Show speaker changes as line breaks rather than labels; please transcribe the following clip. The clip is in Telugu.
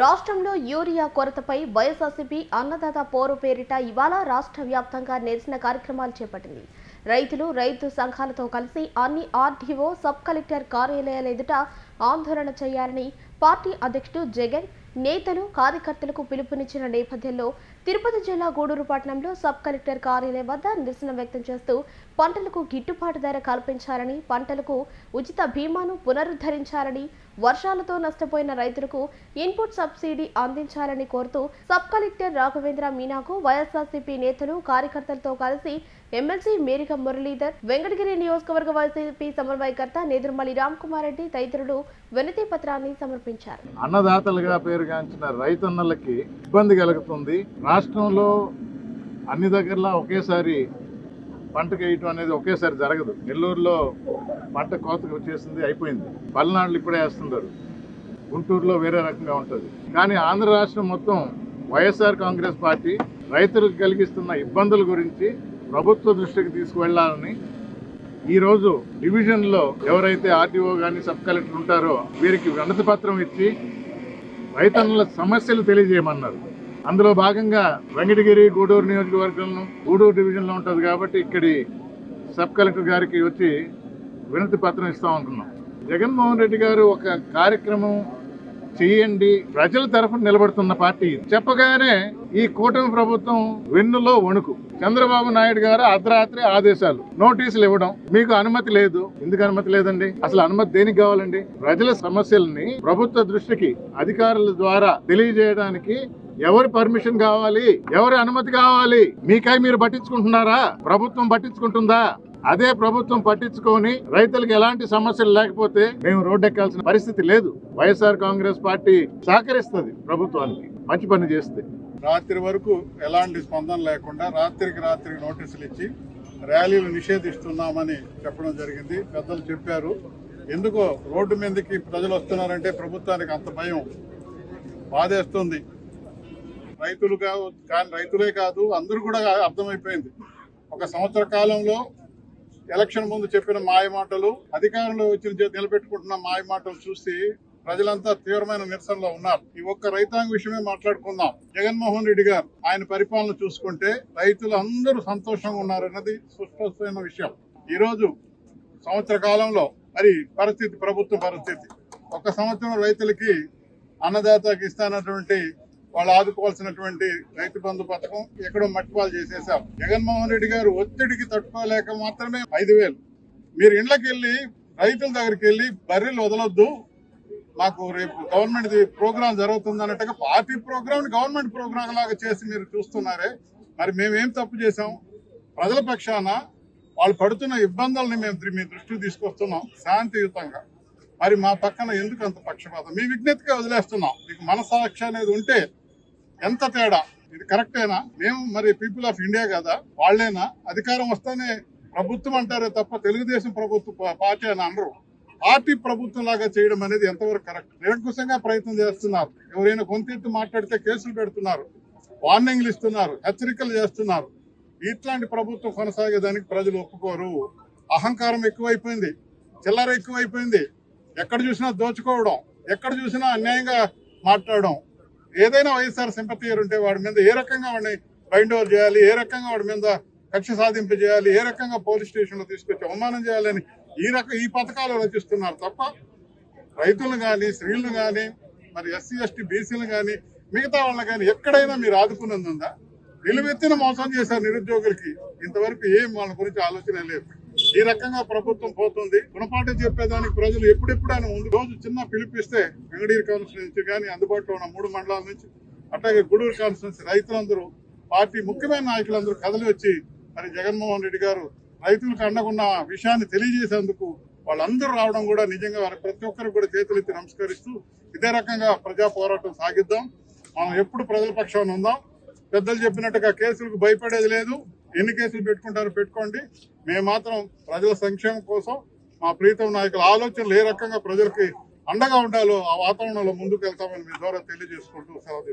రాష్ట్రంలో యూరియా కొరతపై వైఎస్ఆర్సీపీ అన్నదాత పోరు పేరిట ఇవాళ రాష్ట్ర వ్యాప్తంగా నిరసన కార్యక్రమాలు చేపట్టింది. రైతులు రైతు సంఘాలతో కలిసి అన్ని ఆర్డీఓ సబ్ కలెక్టర్ కార్యాలయాల ఎదుట ఆందోళన చేయాలని పార్టీ అధ్యక్షుడు జగన్ నేతలు కార్యకర్తలకు పిలుపునిచ్చిన నేపథ్యంలో తిరుపతి జిల్లా గూడూరు పట్టణంలో సబ్ కలెక్టర్ కార్యాలయం వద్ద నిరసన వ్యక్తం చేస్తూ పంటలకు గిట్టుబాటు ధర కల్పించాలని పంటలకు ఉచిత బీమాను పునరుద్ధరించాలని వర్షాలతో నష్టపోయిన రైతులకు ఇన్పుట్ సబ్సిడీ అందించాలని కోరుతూ సబ్ కలెక్టర్ రాఘవేంద్ర మీనాకు వైఎస్ఆర్సీపీ నేతలు కార్యకర్తలతో కలిసి ఎమ్మెల్సీ మేరిక మురళీధర్ వెంకటగిరి నియోజకవర్గ వైసీపీ సమన్వయకర్త నేదురుమల్లి రామ్కుమార్ రెడ్డి తదితరులు వినతి పత్రాన్ని సమర్పించారు
అన్నదాతలుగా పేరుగాంచిన రైతన్నలకి ఇబ్బంది కలుగుతుంది. రాష్ట్రంలో అన్ని దగ్గరలా ఒకేసారి పంటకు వేయటం అనేది ఒకేసారి జరగదు. నెల్లూరులో పంట కోతకు వచ్చేసింది అయిపోయింది. పల్నాడులు ఇప్పుడే వేస్తున్నారు. గుంటూరులో వేరే రకంగా ఉంటుంది. కానీ ఆంధ్ర రాష్ట్రం మొత్తం వైఎస్ఆర్ కాంగ్రెస్ పార్టీ రైతులకు కలిగిస్తున్న ఇబ్బందుల గురించి ప్రభుత్వ దృష్టికి తీసుకువెళ్ళాలని ఈరోజు డివిజన్లో ఎవరైతే ఆర్టీఓ కానీ సబ్ కలెక్టర్ ఉంటారో వీరికి వినతి పత్రం ఇచ్చి రైతన్నుల సమస్యలు తెలియజేయమన్నారు. అందులో భాగంగా వెంకటగిరి గూడూరు నియోజకవర్గం గూడూరు డివిజన్లో ఉంటుంది కాబట్టి ఇక్కడి సబ్ కలెక్టర్ గారికి వచ్చి వినతి పత్రం ఇస్తా ఉంటున్నాం. జగన్మోహన్ రెడ్డి గారు ఒక కార్యక్రమం చేయండి. ప్రజల తరఫున నిలబడుతున్న పార్టీ చెప్పగానే ఈ కూటమి ప్రభుత్వం వెన్నులో వణుకు. చంద్రబాబు నాయుడు గారు అర్ధరాత్రి ఆదేశాలు. నోటీసులు ఇవ్వడం మీకు అనుమతి లేదు. ఎందుకు అనుమతి లేదండి? అసలు అనుమతి దేనికి కావాలండి? ప్రజల సమస్యల్ని ప్రభుత్వ దృష్టికి అధికారుల ద్వారా తెలియజేయడానికి ఎవరి పర్మిషన్ కావాలి? ఎవరి అనుమతి కావాలి? మీకై మీరు పట్టించుకుంటున్నారా? ప్రభుత్వం పట్టించుకుంటుందా? అదే ప్రభుత్వం పట్టించుకొని రైతులకు ఎలాంటి సమస్యలు లేకపోతే మేము రోడ్డెక్కాల్సిన పరిస్థితి లేదు. వైఎస్ఆర్ కాంగ్రెస్ పార్టీ సహకరిస్తుంది ప్రభుత్వానికి. మంచి పని చేస్తే.
రాత్రి వరకు ఎలాంటి స్పందన లేకుండా రాత్రికి రాత్రికి నోటీసులు ఇచ్చి ర్యాలీలు నిషేధిస్తున్నామని చెప్పడం జరిగింది. పెద్దలు చెప్పారు. ఎందుకో రోడ్డు మీదకి ప్రజలు వస్తున్నారంటే ప్రభుత్వానికి అంత భయం బాధేస్తుంది. రైతులు కాదు కానీ రైతులే కాదు అందరూ కూడా అర్థమైపోయింది. ఒక సంవత్సర కాలంలో ఎలక్షన్ ముందు చెప్పిన మాయ మాటలు అధికారంలో వచ్చిన నిలబెట్టుకుంటున్న మాయ మాటలు చూసి ప్రజలంతా తీవ్రమైన నిరసనలో ఉన్నారు. ఈ ఒక్క రైతాంగ విషయమే మాట్లాడుకుందాం. జగన్మోహన్ రెడ్డి గారు ఆయన పరిపాలన చూసుకుంటే రైతులందరూ సంతోషంగా ఉన్నారన్నది సుస్పష్టమైన విషయం. ఈరోజు సంవత్సర కాలంలో మరి పరిస్థితి ప్రభుత్వ పరిస్థితి. ఒక సంవత్సరం రైతులకి అన్నదాతకి ఇస్తానటువంటి వాళ్ళు ఆదుకోవాల్సినటువంటి రైతు బంధు పథకం ఎక్కడో మట్టిపాలు చేసేసాం జగన్మోహన్ రెడ్డి గారు ఒత్తిడికి తట్టుకోలేక మాత్రమే ఐదు వేలు. మీరు ఇండ్లకి వెళ్ళి రైతుల దగ్గరికి వెళ్ళి బర్రెలు వదలొద్దు. మాకు రేపు గవర్నమెంట్ ప్రోగ్రామ్ జరుగుతుంది అన్నట్టుగా పార్టీ ప్రోగ్రామ్ గవర్నమెంట్ ప్రోగ్రామ్ లాగా చేసి మీరు చూస్తున్నారే. మరి మేమేం తప్పు చేసాం ప్రజల పక్షాన వాళ్ళు పడుతున్న ఇబ్బందుల్ని మేము మీ దృష్టికి తీసుకొస్తున్నాం శాంతియుతంగా. మరి మా పక్కన ఎందుకు అంత పక్షపాతం? మీ విజ్ఞతగా వదిలేస్తున్నాం. మీకు మనసాక్షి అనేది ఉంటే ఎంత తేడా? ఇది కరెక్టేనా? మేము మరి పీపుల్ ఆఫ్ ఇండియా కదా వాళ్ళేనా? అధికారం వస్తేనే ప్రభుత్వం అంటారే తప్ప తెలుగుదేశం ప్రభుత్వ పార్టీ అని అనరు. పార్టీ ప్రభుత్వం లాగా చేయడం అనేది ఎంతవరకు కరెక్ట్? నిరంకుశంగా ప్రయత్నం చేస్తున్నారు. ఎవరైనా కొంతెత్తు మాట్లాడితే కేసులు పెడుతున్నారు వార్నింగ్లు ఇస్తున్నారు హెచ్చరికలు చేస్తున్నారు. ఇట్లాంటి ప్రభుత్వం కొనసాగేదానికి ప్రజలు ఒప్పుకోరు. అహంకారం ఎక్కువైపోయింది చిల్లర ఎక్కువైపోయింది. ఎక్కడ చూసినా దోచుకోవడం ఎక్కడ చూసినా అన్యాయంగా మాట్లాడడం. ఏదైనా వైఎస్ఆర్ సింపతియర్ ఉంటే వాడి మీద ఏ రకంగా వాడిని బైండ్ ఓవర్ చేయాలి ఏ రకంగా వాడి మీద కక్ష సాధింపు చేయాలి ఏ రకంగా పోలీస్ స్టేషన్లో తీసుకొచ్చి అవమానం చేయాలని ఈ రకం ఈ పథకాలు రచిస్తున్నారు తప్ప రైతులను కానీ స్త్రీలను కానీ మరి ఎస్సీ ఎస్టీ బీసీలు కానీ మిగతా వాళ్ళని కానీ ఎక్కడైనా మీరు ఆదుకున్నది ఉందా నిలువెత్తిన మోసం చేశారు నిరుద్యోగులకి. ఇంతవరకు ఏం వాళ్ళ గురించి ఆలోచన లేదు. ఈ రకంగా ప్రభుత్వం పోతుంది. గుణపాఠం చెప్పేదానికి ప్రజలు ఎప్పుడెప్పుడు ఆయన ముందు రోజు చిన్న పిలిపిస్తే వెంగడీరు కాన్స్టిట్యూన్సీ కానీ అందుబాటులో ఉన్న మూడు మండలాల నుంచి అట్లాగే గూడూరు కాన్స్టిట్యూన్సీ రైతులందరూ పార్టీ ముఖ్యమైన నాయకులందరూ కదలి వచ్చి మరి జగన్మోహన్ రెడ్డి గారు రైతులకు అండగున్న విషయాన్ని తెలియజేసేందుకు వాళ్ళందరూ రావడం కూడా నిజంగా వారి ప్రతి ఒక్కరికి కూడా చేతులెత్తి నమస్కరిస్తూ ఇదే రకంగా ప్రజా పోరాటం సాగిద్దాం. మనం ఎప్పుడు ప్రజల పక్షాన ఉందాం. పెద్దలు చెప్పినట్టుగా కేసులకు భయపడేది లేదు. ఎన్ని కేసులు పెట్టుకుంటారో పెట్టుకోండి. మేము మాత్రం ప్రజల సంక్షేమం కోసం మా ప్రీతం నాయకుల ఆలోచనలు ఏ రకంగా ప్రజలకి అండగా ఉండాలో ఆ వాతావరణంలో ముందుకు వెళ్తామని మీ ద్వారా తెలియజేసుకుంటూ సెలవు